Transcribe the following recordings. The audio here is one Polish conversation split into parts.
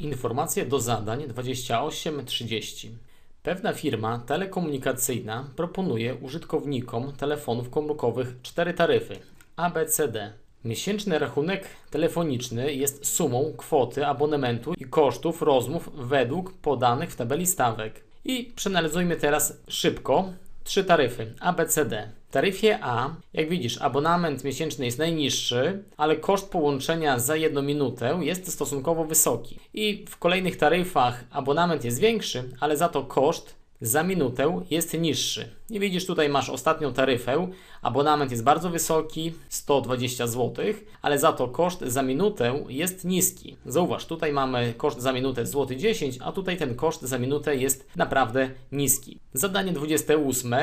Informacje do zadań 2830. Pewna firma telekomunikacyjna proponuje użytkownikom telefonów komórkowych cztery taryfy ABCD. Miesięczny rachunek telefoniczny jest sumą kwoty abonamentu i kosztów rozmów według podanych w tabeli stawek. I przeanalizujmy teraz szybko trzy taryfy ABCD. W taryfie A, jak widzisz, abonament miesięczny jest najniższy, ale koszt połączenia za jedną minutę jest stosunkowo wysoki. I w kolejnych taryfach abonament jest większy, ale za to koszt za minutę jest niższy. I widzisz, tutaj masz ostatnią taryfę. Abonament jest bardzo wysoki, 120 zł, ale za to koszt za minutę jest niski. Zauważ, tutaj mamy koszt za minutę złoty 10, a tutaj ten koszt za minutę jest naprawdę niski. Zadanie 28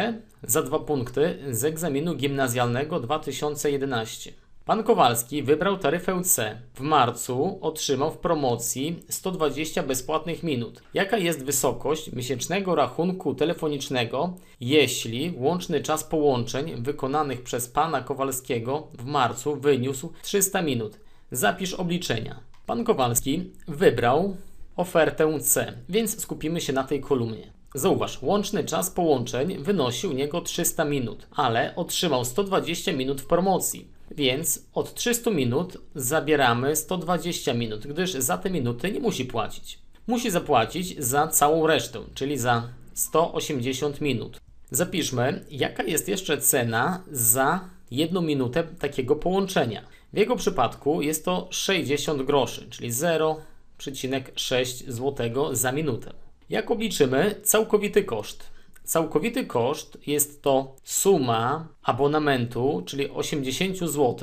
za dwa punkty z egzaminu gimnazjalnego 2011. Pan Kowalski wybrał taryfę C. W marcu otrzymał w promocji 120 bezpłatnych minut. Jaka jest wysokość miesięcznego rachunku telefonicznego, jeśli łączny czas połączeń wykonanych przez pana Kowalskiego w marcu wyniósł 300 minut? Zapisz obliczenia. Pan Kowalski wybrał ofertę C, więc skupimy się na tej kolumnie. Zauważ, łączny czas połączeń wynosił niego 300 minut, ale otrzymał 120 minut w promocji. Więc od 300 minut zabieramy 120 minut, gdyż za te minuty nie musi płacić. Musi zapłacić za całą resztę, czyli za 180 minut. Zapiszmy, jaka jest jeszcze cena za jedną minutę takiego połączenia. W jego przypadku jest to 60 groszy, czyli 0,6 zł za minutę. Jak obliczymy całkowity koszt? Całkowity koszt jest to suma abonamentu, czyli 80 zł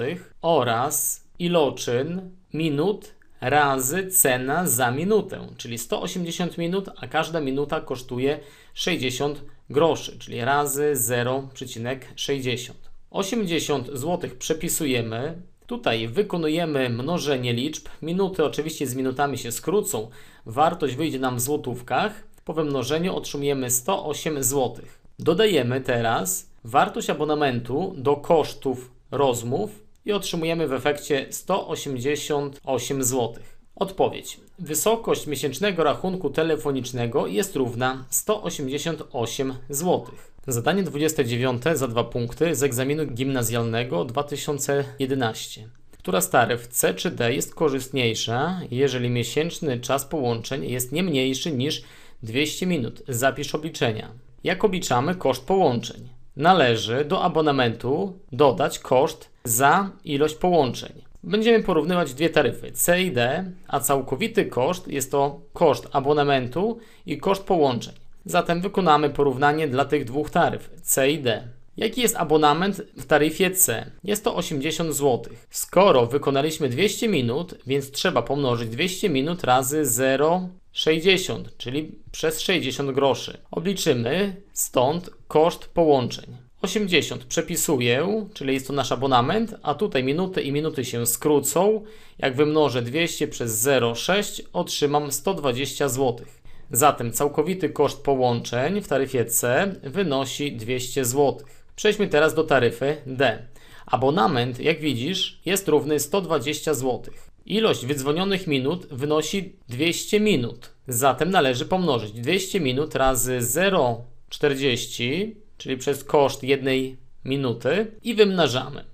oraz iloczyn minut razy cena za minutę, czyli 180 minut, a każda minuta kosztuje 60 groszy, czyli razy 0,60. 80 zł przepisujemy. Tutaj wykonujemy mnożenie liczb. Minuty oczywiście z minutami się skrócą. Wartość wyjdzie nam w złotówkach. Po wymnożeniu otrzymujemy 108 zł. Dodajemy teraz wartość abonamentu do kosztów rozmów i otrzymujemy w efekcie 188 zł. Odpowiedź. Wysokość miesięcznego rachunku telefonicznego jest równa 188 zł. Zadanie 29 za dwa punkty z egzaminu gimnazjalnego 2011. Która z taryf C czy D jest korzystniejsza, jeżeli miesięczny czas połączeń jest nie mniejszy niż 200 minut. Zapisz obliczenia. Jak obliczamy koszt połączeń? Należy do abonamentu dodać koszt za ilość połączeń. Będziemy porównywać dwie taryfy C i D, a całkowity koszt jest to koszt abonamentu i koszt połączeń. Zatem wykonamy porównanie dla tych dwóch taryf C i D. Jaki jest abonament w taryfie C? Jest to 80 zł. Skoro wykonaliśmy 200 minut, więc trzeba pomnożyć 200 minut razy 0 60, czyli przez 60 groszy. Obliczymy stąd koszt połączeń. 80 przepisuję, czyli jest to nasz abonament, a tutaj minuty i minuty się skrócą. Jak wymnożę 200 przez 0,6 otrzymam 120 zł. Zatem całkowity koszt połączeń w taryfie C wynosi 200 zł. Przejdźmy teraz do taryfy D. Abonament, jak widzisz, jest równy 120 zł. Ilość wydzwonionych minut wynosi 200 minut. Zatem należy pomnożyć 200 minut razy 0,40, czyli przez koszt jednej minuty i wymnażamy.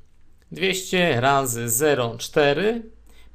200 razy 0,4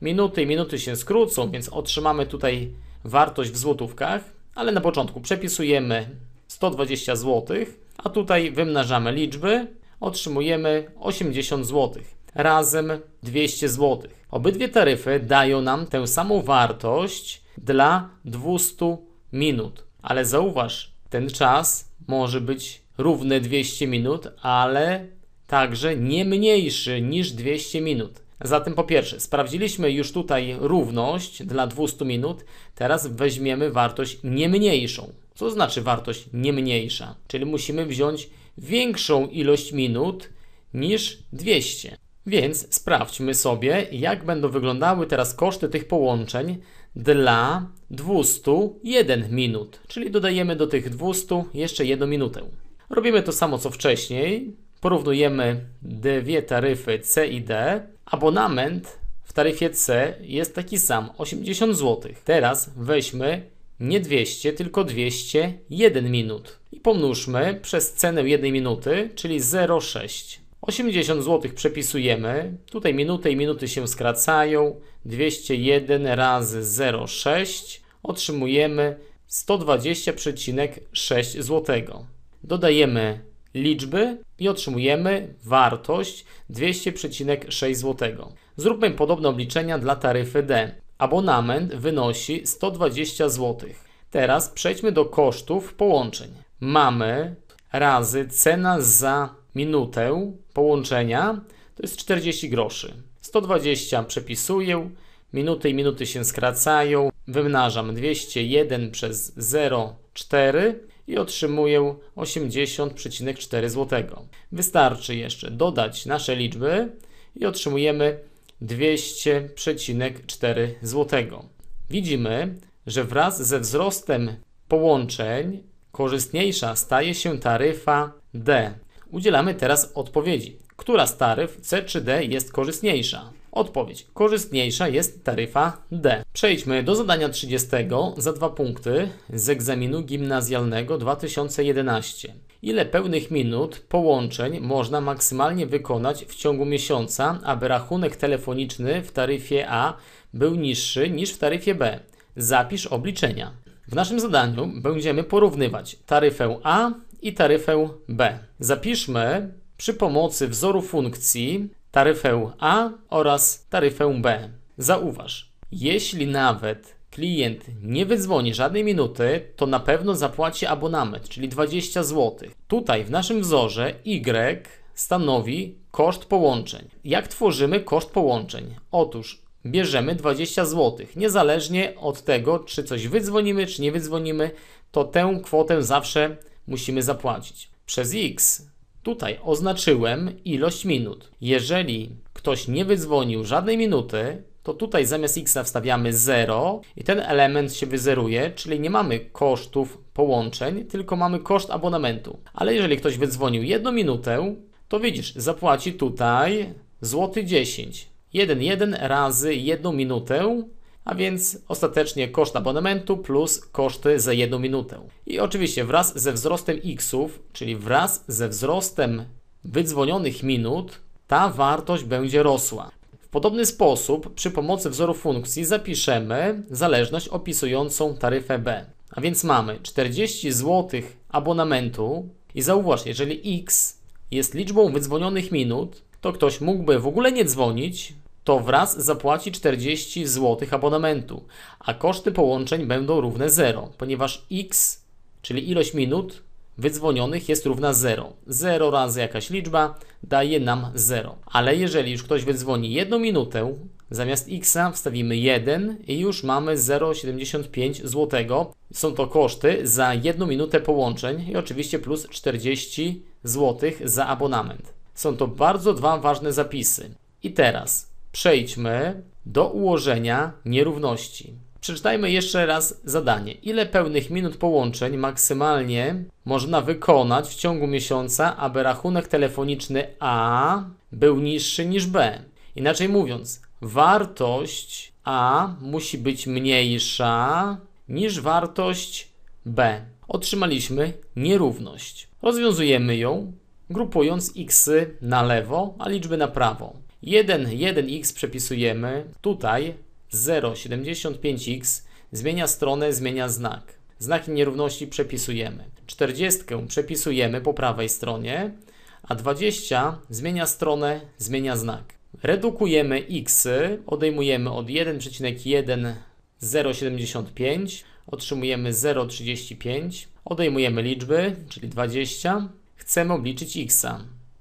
minuty i minuty się skrócą, więc otrzymamy tutaj wartość w złotówkach, ale na początku przepisujemy 120 zł, a tutaj wymnażamy liczby, otrzymujemy 80 zł. Razem 200 zł. Obydwie taryfy dają nam tę samą wartość dla 200 minut. Ale zauważ, ten czas może być równy 200 minut, ale także nie mniejszy niż 200 minut. Zatem po pierwsze, sprawdziliśmy już tutaj równość dla 200 minut, teraz weźmiemy wartość nie mniejszą. Co znaczy wartość nie mniejsza? Czyli musimy wziąć większą ilość minut niż 200. Więc sprawdźmy sobie, jak będą wyglądały teraz koszty tych połączeń dla 201 minut, czyli dodajemy do tych 200 jeszcze 1 minutę. Robimy to samo co wcześniej, porównujemy dwie taryfy C i D. Abonament w taryfie C jest taki sam 80 zł. Teraz weźmy nie 200, tylko 201 minut i pomnóżmy przez cenę 1 minuty, czyli 0,6. 80 zł przepisujemy. Tutaj minuty i minuty się skracają. 201 razy 0,6 otrzymujemy 120,6 zł. Dodajemy liczby i otrzymujemy wartość 200,6 zł. Zróbmy podobne obliczenia dla taryfy D. Abonament wynosi 120 zł. Teraz przejdźmy do kosztów połączeń. Mamy razy cena za minutę połączenia to jest 40 groszy. 120 przepisuję, minuty i minuty się skracają, wymnażam 201 przez 0,4 i otrzymuję 80,4 zł. Wystarczy jeszcze dodać nasze liczby i otrzymujemy 200,4 zł. Widzimy, że wraz ze wzrostem połączeń korzystniejsza staje się taryfa D. Udzielamy teraz odpowiedzi. Która z taryf C czy D jest korzystniejsza? Odpowiedź. Korzystniejsza jest taryfa D. Przejdźmy do zadania 30 za dwa punkty z egzaminu gimnazjalnego 2011. Ile pełnych minut połączeń można maksymalnie wykonać w ciągu miesiąca, aby rachunek telefoniczny w taryfie A był niższy niż w taryfie B? Zapisz obliczenia. W naszym zadaniu będziemy porównywać taryfę A i taryfę B. Zapiszmy przy pomocy wzoru funkcji taryfę A oraz taryfę B. Zauważ, jeśli nawet klient nie wydzwoni żadnej minuty, to na pewno zapłaci abonament, czyli 20 zł. Tutaj w naszym wzorze Y stanowi koszt połączeń. Jak tworzymy koszt połączeń? Otóż bierzemy 20 zł. Niezależnie od tego, czy coś wydzwonimy, czy nie wydzwonimy, to tę kwotę zawsze musimy zapłacić. Przez X tutaj oznaczyłem ilość minut. Jeżeli ktoś nie wydzwonił żadnej minuty, to tutaj zamiast x wstawiamy 0 i ten element się wyzeruje, czyli nie mamy kosztów połączeń, tylko mamy koszt abonamentu. Ale jeżeli ktoś wydzwonił jedną minutę, to widzisz, zapłaci tutaj złoty 10. 1,1 razy 1 minutę a więc ostatecznie koszt abonamentu plus koszty za jedną minutę. I oczywiście wraz ze wzrostem xów, czyli wraz ze wzrostem wydzwonionych minut, ta wartość będzie rosła. Podobny sposób przy pomocy wzoru funkcji zapiszemy zależność opisującą taryfę B. A więc mamy 40 zł abonamentu i zauważ, jeżeli x jest liczbą wydzwonionych minut, to ktoś mógłby w ogóle nie dzwonić, to wraz zapłaci 40 zł abonamentu, a koszty połączeń będą równe 0, ponieważ x, czyli ilość minut wydzwonionych jest równa 0. 0 razy jakaś liczba daje nam 0. Ale jeżeli już ktoś wydzwoni 1 minutę, zamiast x wstawimy 1 i już mamy 0,75 zł. Są to koszty za 1 minutę połączeń i oczywiście plus 40 zł za abonament. Są to bardzo dwa ważne zapisy. I teraz Przejdźmy do ułożenia nierówności. Przeczytajmy jeszcze raz zadanie. Ile pełnych minut połączeń maksymalnie można wykonać w ciągu miesiąca, aby rachunek telefoniczny A był niższy niż B? Inaczej mówiąc, wartość A musi być mniejsza niż wartość B. Otrzymaliśmy nierówność. Rozwiązujemy ją grupując x na lewo, a liczby na prawo. 1, 1x przepisujemy, tutaj 0,75x zmienia stronę, zmienia znak. Znaki nierówności przepisujemy. 40 przepisujemy po prawej stronie, a 20 zmienia stronę, zmienia znak. Redukujemy x, odejmujemy od 1,1 otrzymujemy 0,35, odejmujemy liczby, czyli 20, chcemy obliczyć x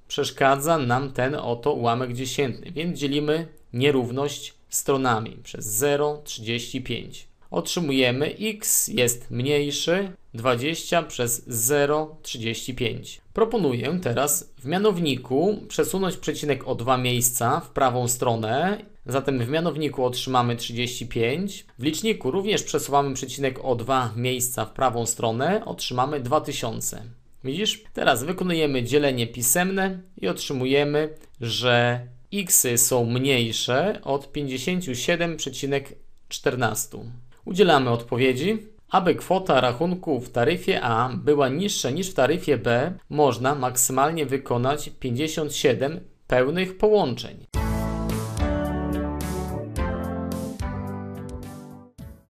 przeszkadza nam ten oto ułamek dziesiętny, więc dzielimy nierówność stronami przez 0,35. Otrzymujemy x jest mniejszy 20 przez 0,35. Proponuję teraz w mianowniku przesunąć przecinek o dwa miejsca w prawą stronę. Zatem w mianowniku otrzymamy 35. W liczniku również przesuwamy przecinek o dwa miejsca w prawą stronę. Otrzymamy 2000. Widzisz? Teraz wykonujemy dzielenie pisemne i otrzymujemy, że x są mniejsze od 57,14. Udzielamy odpowiedzi. Aby kwota rachunku w taryfie A była niższa niż w taryfie B, można maksymalnie wykonać 57 pełnych połączeń.